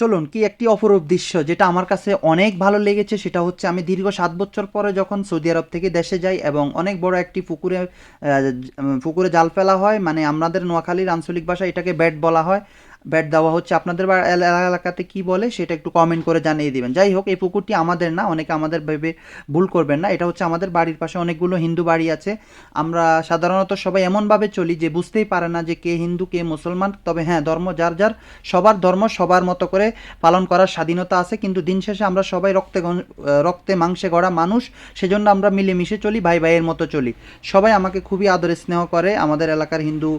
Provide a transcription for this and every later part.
চলুন, কি একটি অপরূপ দৃশ্য যেটা আমার কাছে অনেক ভালো লেগেছে? সেটা হচ্ছে আমি দীর্ঘ সাত বছর পরে যখন সৌদি আরব থেকে দেশে যাই এবং অনেক বড় একটি পুকুরে পুকুরে জাল ফেলা হয় মানে আমাদের নোয়াখালীর আঞ্চলিক ভাষায় এটাকে ব্যাট বলা হয়। ব্যাট দেওয়া হচ্ছে। আপনাদের এলাকাতে কি বলে সেটা একটু কমেন্ট করে জানিয়ে দিবেন। যাই হোক, এই পুকুরটি আমাদের না, অনেকে আমাদের ভেবে ভুল করবেন না। এটা হচ্ছে আমাদের বাড়ির পাশে অনেকগুলো হিন্দু বাড়ি আছে। আমরা সাধারণত সবাই এমনভাবে চলি যে বুঝতেই পারে না যে কে হিন্দু, কে মুসলমান। তবে হ্যাঁ ধর্ম যার যার, সবার ধর্ম সবার মতো করে পালন করার স্বাধীনতা আছে। কিন্তু দিন শেষে আমরা সবাই রক্তে রক্তে মাংসে গড়া মানুষ। সেজন্য আমরা মিলেমিশে চলি, ভাই ভাইয়ের মতো চলি। সবাই আমাকে খুবই আদরে স্নেহ করে। আমাদের এলাকার হিন্দু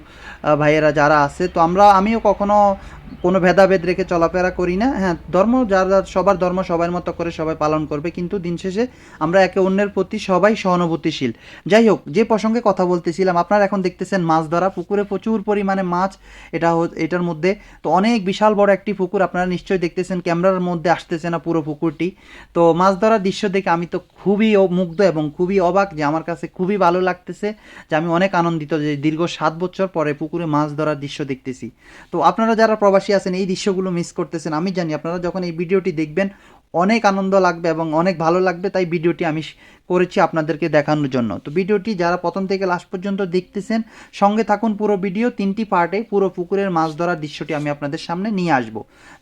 ভাইয়েরা যারা আছে, তো আমরা, আমিও কখনো 뭐 কোনো ভেদাভেদ রেখে চলাফেরা করি না। হ্যাঁ ধর্ম যার যার, সবার ধর্ম সবার মতো করে সবাই পালন করবে, কিন্তু দিন শেষে আমরা একে অন্যের প্রতি সবাই সহানুভূতিশীল। যাই হোক, যে প্রসঙ্গে কথা বলতেছিলাম, আপনারা এখন দেখতেছেন মাছ ধরা, পুকুরে প্রচুর পরিমাণে মাছ, এটা এটার মধ্যে তো অনেক বিশাল বড় একটি পুকুর, আপনারা নিশ্চয়ই দেখতেছেন, ক্যামেরার মধ্যে আসতেছে না পুরো পুকুরটি। তো মাছ ধরার দৃশ্য দেখে আমি তো খুবই মুগ্ধ এবং খুবই অবাক যে আমার কাছে খুবই ভালো লাগতেছে, যে আমি অনেক আনন্দিত যে দীর্ঘ সাত বছর পরে পুকুরে মাছ ধরার দৃশ্য দেখতেছি। তো আপনারা যারা প্রবাসী আছেন এই দৃশ্যগুলো মিস করতেছেন। আমি জানি আপনারা যখন এই ভিডিওটি দেখবেন অনেক আনন্দ লাগবে এবং অনেক ভালো লাগবে, তাই ভিডিওটি আমি করেছি আপনাদেরকে দেখানোর জন্য। তো ভিডিওটি যারা প্রথম থেকে লাস্ট পর্যন্ত দেখতেছেন, সঙ্গে থাকুন পুরো ভিডিও, তিনটি পার্টে পুরো পুকুরের মাছ ধরার দৃশ্যটি আমি আপনাদের সামনে নিয়ে আসব।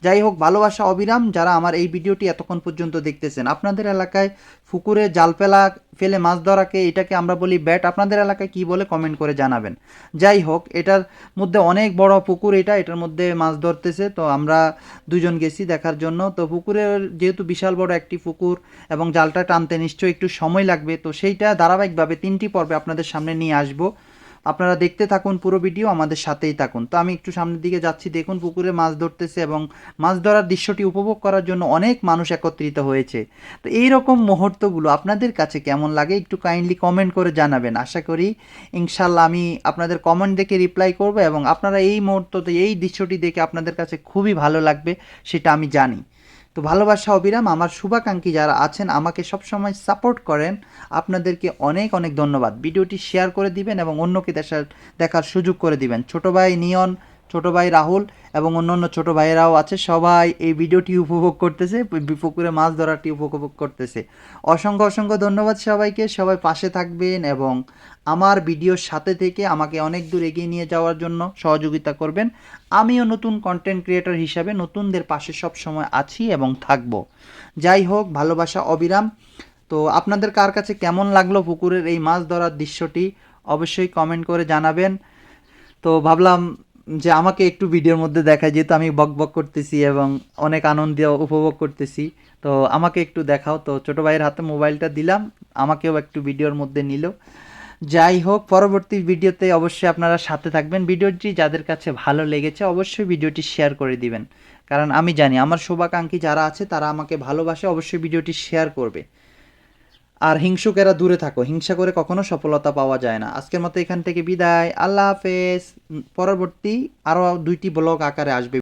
যাই হোক, ভালোবাসা অবিরাম যারা আমার এই ভিডিওটি এতক্ষণ পর্যন্ত দেখতেছেন। আপনাদের এলাকায় পুকুরে জাল ফেলা, ফেলে মাছ ধরাকে, এটাকে আমরা বলি ব্যাট, আপনাদের এলাকায় কি বলে কমেন্ট করে জানাবেন। যাই হোক, এটার মধ্যে অনেক বড় পুকুর এটা, এটার মধ্যে মাছ ধরতেছে, তো আমরা দুজন গেছি দেখার জন্য। তো পুকুরের যেহেতু বিশাল বড় একটি পুকুর এবং জালটা টানতে নিশ্চয়ই একটু সময় লাগবে। তো সেইটা ধারাবাহিকভাবে তিনটি পর্বে আপনাদের সামনে নিয়ে আসব। আপনারা দেখতে থাকুন পুরো ভিডিও, আমাদের সাথেই থাকুন। তো আমি একটু সামনের দিকে যাচ্ছি। দেখুন পুকুরে মাছ ধরতেছে এবং মাছ ধরার দৃশ্যটি উপভোগ করার জন্য অনেক মানুষ একত্রিত হয়েছে। তো এই রকম মুহূর্তগুলো আপনাদের কাছে কেমন লাগে একটু কাইন্ডলি কমেন্ট করে জানাবেন। আশা করি ইনশাল্লাহ আমি আপনাদের কমেন্ট দেখে রিপ্লাই করব এবং আপনারা এই মুহূর্ততে এই দৃশ্যটি দেখে আপনাদের কাছে খুবই ভালো লাগবে, সেটা আমি জানি। তো ভালোবাসা অবিরাম। আমার শুভাকাঙ্ক্ষী যারা আছেন, আমাকে সবসময় সাপোর্ট করেন। আপনাদেরকে অনেক অনেক ধন্যবাদ। ভিডিওটি শেয়ার করে দিবেন এবং অন্যকে দেখার দেখার সুযোগ করে দিবেন। ছোটো ভাই নিয়ন ছোট ভাই রাহুল এবং অন্যান্য ছোট ভাইয়েরাও আছে। সবাই এই ভিডিওটি উপভোগ করতেছে পুকুরে মাছ ধরাটি উপভোগ করতেছে। অসংখ্য অসংখ্য ধন্যবাদ সবাইকে। সবাই পাশে থাকবেন এবং আমার ভিডিওর সাথে থেকে আমাকে অনেক দূর এগিয়ে নিয়ে যাওয়ার জন্য সহযোগিতা করবেন। আমিও নতুন কন্টেন্ট ক্রিয়েটর হিসাবে নতুনদের পাশে সব সময় আছি এবং থাকব। যাই হোক, ভালোবাসা অবিরাম। তো আপনাদের কার কাছে কেমন লাগল পুকুরের এই মাছ ধরার দৃশ্যটি? অবশ্যই কমেন্ট করে জানাবেন। তো ভাবলাম যে আমাকে একটু ভিডিওর মধ্যে দেখায়, যেহেতু আমি বক বক করতেছি এবং অনেক আনন্দ উপভোগ করতেছি, তো আমাকে একটু দেখাও। তো ছোটো ভাইয়ের হাতে মোবাইলটা দিলাম, আমাকেও একটু ভিডিওর মধ্যে নিল। যাই হোক, পরবর্তী ভিডিওতে অবশ্যই আপনারা সাথে থাকবেন। ভিডিওটি যাদের কাছে ভালো লেগেছে, অবশ্যই ভিডিওটি শেয়ার করে দিবেন। কারণ আমি জানি, আমার শুভাকাঙ্ক্ষী যারা আছে, তারা আমাকে ভালোবাসে, অবশ্যই ভিডিওটি শেয়ার করবে। আর হিংসুকেরা দূরে থাকো। হিংসা করে কখনো সফলতা পাওয়া যায় না। আজকের মতো এখান থেকে বিদায়। আল্লাহ হাফেজ। পরবর্তী আরও দুইটি ব্লগ আকারে আসবে।